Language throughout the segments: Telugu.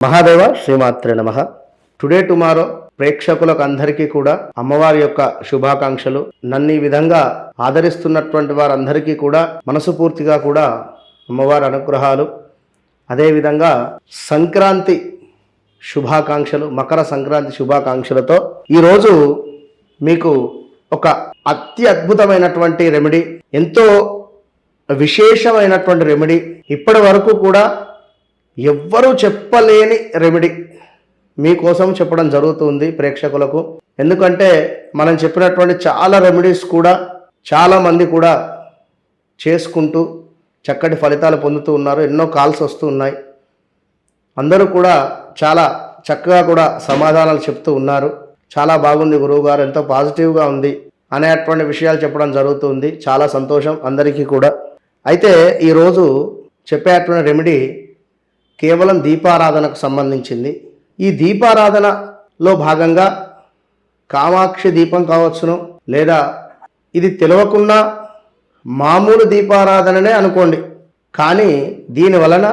మహాదేవ శ్రీమాత్రే నమ. టుడే టుమారో ప్రేక్షకులకు అందరికీ కూడా అమ్మవారి యొక్క శుభాకాంక్షలు నన్ను ఈ విధంగా ఆదరిస్తున్నటువంటి వారందరికీ కూడా మనసుపూర్తిగా కూడా అమ్మవారి అనుగ్రహాలు. అదేవిధంగా సంక్రాంతి శుభాకాంక్షలు మకర సంక్రాంతి శుభాకాంక్షలతో ఈరోజు మీకు ఒక అతి అద్భుతమైనటువంటి రెమెడీ ఎంతో విశేషమైనటువంటి రెమెడీ ఇప్పటి వరకు కూడా ఎవ్వరూ చెప్పలేని రెమెడీ మీకోసం చెప్పడం జరుగుతుంది ప్రేక్షకులకు. ఎందుకంటే మనం చెప్పినటువంటి చాలా రెమెడీస్ కూడా చాలామంది కూడా చేసుకుంటూ చక్కటి ఫలితాలు పొందుతూ ఉన్నారు. ఎన్నో కాల్స్ వస్తూ ఉన్నాయి. అందరూ కూడా చాలా చక్కగా కూడా సమాధానాలు చెప్తూ ఉన్నారు. చాలా బాగుంది గురువుగారు ఎంతో పాజిటివ్గా ఉంది అనేటువంటి విషయాలు చెప్పడం జరుగుతుంది. చాలా సంతోషం అందరికీ కూడా. అయితే ఈరోజు చెప్పేటువంటి రెమెడీ కేవలం దీపారాధనకు సంబంధించింది. ఈ దీపారాధనలో భాగంగా కామాక్షి దీపం కావచ్చును. లేదా ఇది తెలియకుండా మామూలు దీపారాధననే అనుకోండి. కానీ దీని వలన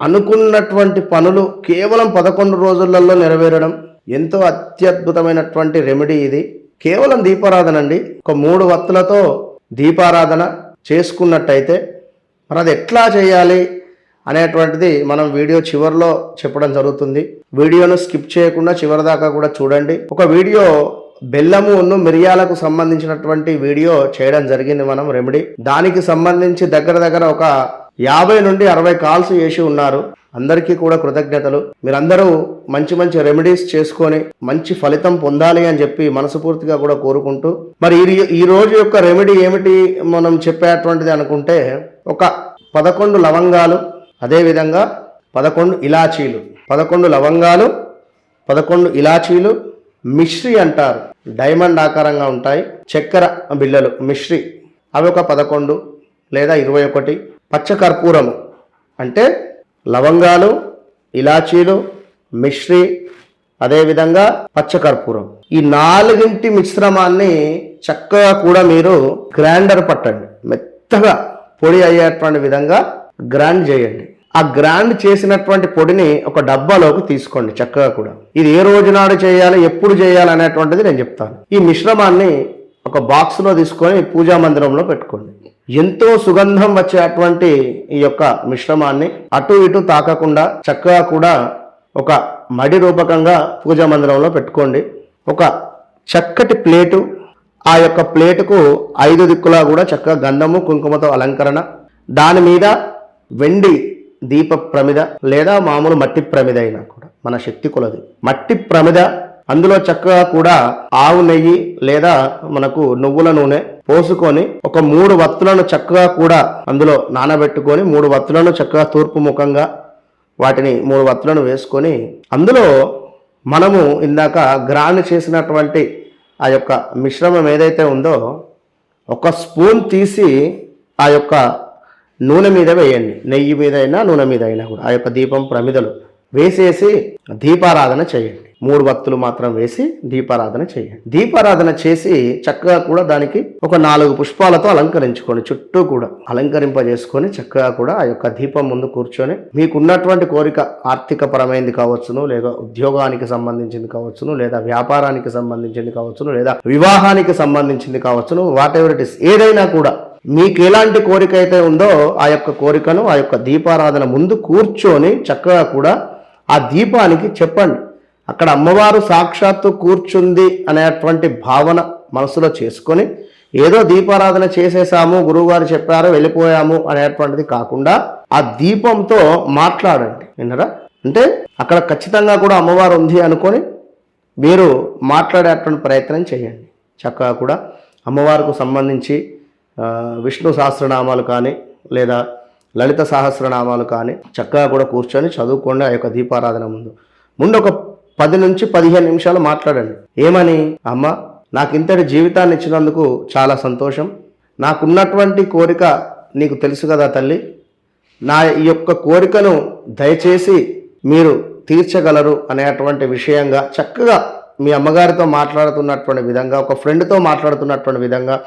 అనుకున్నటువంటి పనులు కేవలం పదకొండు రోజులలో నెరవేరడం ఎంతో అత్యద్భుతమైనటువంటి రెమెడీ ఇది. కేవలం దీపారాధన అండి. ఒక మూడు వత్తులతో దీపారాధన చేసుకున్నట్టయితే మరి అది ఎట్లా చేయాలి? అనేటువంటిది మనం వీడియో చివరిలో చెప్పడం జరుగుతుంది. వీడియోను స్కిప్ చేయకుండా చివరి దాకా కూడా చూడండి. ఒక వీడియో బెల్లము మిరియాలకు సంబంధించినటువంటి వీడియో చేయడం జరిగింది మనం రెమెడీ. దానికి సంబంధించి దగ్గర దగ్గర ఒక యాభై నుండి అరవై కాల్స్ చేసి ఉన్నారు. అందరికీ కూడా కృతజ్ఞతలు. మీరందరూ మంచి మంచి రెమెడీస్ చేసుకొని మంచి ఫలితం పొందాలి అని చెప్పి మనస్ఫూర్తిగా కూడా కోరుకుంటూ. మరి ఈ ఈ రోజు యొక్క రెమెడీ ఏమిటి మనం చెప్పేటువంటిది అనుకుంటే ఒక పదకొండు లవంగాలు అదేవిధంగా పదకొండు ఇలాచీలు పదకొండు లవంగాలు పదకొండు ఇలాచీలు మిశ్రి అంటారు. డైమండ్ ఆకారంగా ఉంటాయి. చక్కెర బిళ్ళలు మిశ్రి. అవి ఒక పదకొండు లేదా ఇరవై ఒకటి. పచ్చకర్పూరము అంటే లవంగాలు ఇలాచీలు మిశ్రి అదేవిధంగా పచ్చకర్పూరం. ఈ నాలుగింటి మిశ్రమాన్ని చక్కగా కూడా మీరు గ్రైండర్ పట్టండి. మెత్తగా పొడి అయ్యేటువంటి విధంగా గ్రైండ్ చేయండి. ఆ గ్రాండ్ చేసినటువంటి పొడిని ఒక డబ్బాలోకి తీసుకోండి చక్కగా కూడా. ఇది ఏ రోజు నాడు చేయాలి ఎప్పుడు చేయాలి అనేటువంటిది నేను చెప్తాను. ఈ మిశ్రమాన్ని ఒక బాక్స్లో తీసుకొని పూజా మందిరంలో పెట్టుకోండి. ఎంతో సుగంధం వచ్చేటువంటి ఈ యొక్క మిశ్రమాన్ని అటు ఇటు తాకకుండా చక్కగా కూడా ఒక మడి రూపకంగా పూజా మందిరంలో పెట్టుకోండి. ఒక చక్కటి ప్లేటు ఆ యొక్క ప్లేటుకు ఐదు దిక్కులా కూడా చక్కగా గంధము కుంకుమతో అలంకరణ దాని మీద వెండి దీప ప్రమిద లేదా మామూలు మట్టి ప్రమిద అయినా కూడా మన శక్తి కొలది. మట్టి ప్రమిద అందులో చక్కగా కూడా ఆవు నెయ్యి లేదా మనకు నువ్వుల నూనె పోసుకొని ఒక మూడు వత్తులను చక్కగా కూడా అందులో నానబెట్టుకొని మూడు వత్తులను చక్కగా తూర్పు ముఖంగా వాటిని మూడు వత్తులను వేసుకొని అందులో మనము ఇందాక గ్రాండ్ చేసినటువంటి ఆ యొక్క మిశ్రమం ఏదైతే ఉందో ఒక స్పూన్ తీసి ఆ యొక్క నూనె మీద వేయండి. నెయ్యి మీద అయినా నూనె మీద అయినా కూడా. ఆ యొక్క దీపం ప్రమిదలు వేసేసి దీపారాధన చేయండి. మూడు భక్తులు మాత్రం వేసి దీపారాధన చేయండి. దీపారాధన చేసి చక్కగా కూడా దానికి ఒక నాలుగు పుష్పాలతో అలంకరించుకోండి. చుట్టూ కూడా అలంకరింపజేసుకొని చక్కగా కూడా ఆ యొక్క దీపం ముందు కూర్చొని మీకున్నటువంటి కోరిక ఆర్థిక పరమైనది కావచ్చును లేదా ఉద్యోగానికి సంబంధించింది కావచ్చును లేదా వ్యాపారానికి సంబంధించింది కావచ్చును లేదా వివాహానికి సంబంధించింది కావచ్చును వాట్ ఎవర్ ఇట్ ఇస్ ఏదైనా కూడా మీకు ఎలాంటి కోరిక అయితే ఉందో ఆ యొక్క కోరికను ఆ యొక్క దీపారాధన ముందు కూర్చొని చక్కగా కూడా ఆ దీపానికి చెప్పండి. అక్కడ అమ్మవారు సాక్షాత్తు కూర్చుంది అనేటువంటి భావన మనసులో చేసుకొని ఏదో దీపారాధన చేసేసాము గురువుగారు చెప్పారు వెళ్ళిపోయాము అనేటువంటిది కాకుండా ఆ దీపంతో మాట్లాడండి. విన్నరా? అంటే అక్కడ ఖచ్చితంగా కూడా అమ్మవారు ఉంది అనుకొని మీరు మాట్లాడేటువంటి ప్రయత్నం చేయండి. చక్కగా కూడా అమ్మవారికి సంబంధించి విష్ణు సహస్రనామాలు కానీ లేదా లలిత సహస్రనామాలు కానీ చక్కగా కూడా కూర్చొని చదువుకోండి ఆ యొక్క దీపారాధన ముందు. ముందు ఒక పది నుంచి పదిహేను నిమిషాలు మాట్లాడండి. ఏమని? అమ్మ నాకు ఇంతటి జీవితాన్ని ఇచ్చినందుకు చాలా సంతోషం. నాకున్నటువంటి కోరిక నీకు తెలుసు కదా తల్లి. నా ఈ యొక్క కోరికను దయచేసి మీరు తీర్చగలరు అనేటువంటి విషయంగా చక్కగా మీ అమ్మగారితో మాట్లాడుతున్నటువంటి విధంగా ఒక ఫ్రెండ్తో మాట్లాడుతున్నటువంటి విధంగా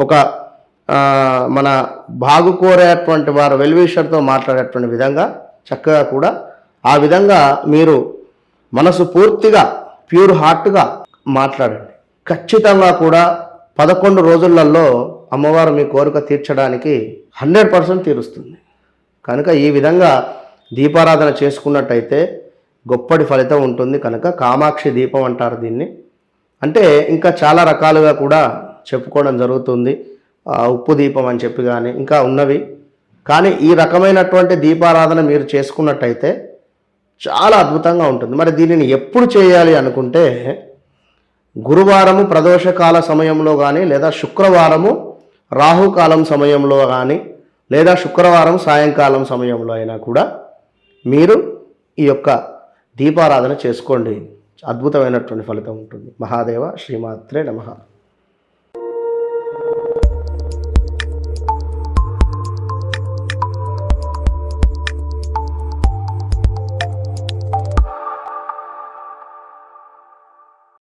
ఒక మన బాగు కోరేటువంటి వారు వెల్విషర్తో మాట్లాడేటువంటి విధంగా చక్కగా కూడా ఆ విధంగా మీరు మనసు పూర్తిగా ప్యూర్ హార్ట్గా మాట్లాడండి. ఖచ్చితంగా కూడా పదకొండు రోజులలో అమ్మవారు మీ కోరిక తీర్చడానికి హండ్రెడ్ పర్సెంట్ తీరుస్తుంది. కనుక ఈ విధంగా దీపారాధన చేసుకున్నట్టయితే గొప్పటి ఫలితం ఉంటుంది. కనుక కామాక్షి దీపం అంటారు దీన్ని. అంటే ఇంకా చాలా రకాలుగా కూడా చెప్పుకోవడం జరుగుతుంది. ఉప్పు దీపం అని చెప్పి కానీ ఇంకా ఉన్నవి. కానీ ఈ రకమైనటువంటి దీపారాధన మీరు చేసుకున్నట్టయితే చాలా అద్భుతంగా ఉంటుంది. మరి దీనిని ఎప్పుడు చేయాలి అనుకుంటే గురువారము ప్రదోషకాల సమయంలో కానీ లేదా శుక్రవారము రాహుకాలం సమయంలో కానీ లేదా శుక్రవారం సాయంకాలం సమయంలో అయినా కూడా మీరు ఈ యొక్క దీపారాధన చేసుకోండి. అద్భుతమైనటువంటి ఫలితం ఉంటుంది. మహాదేవ శ్రీమాత్రే నమః.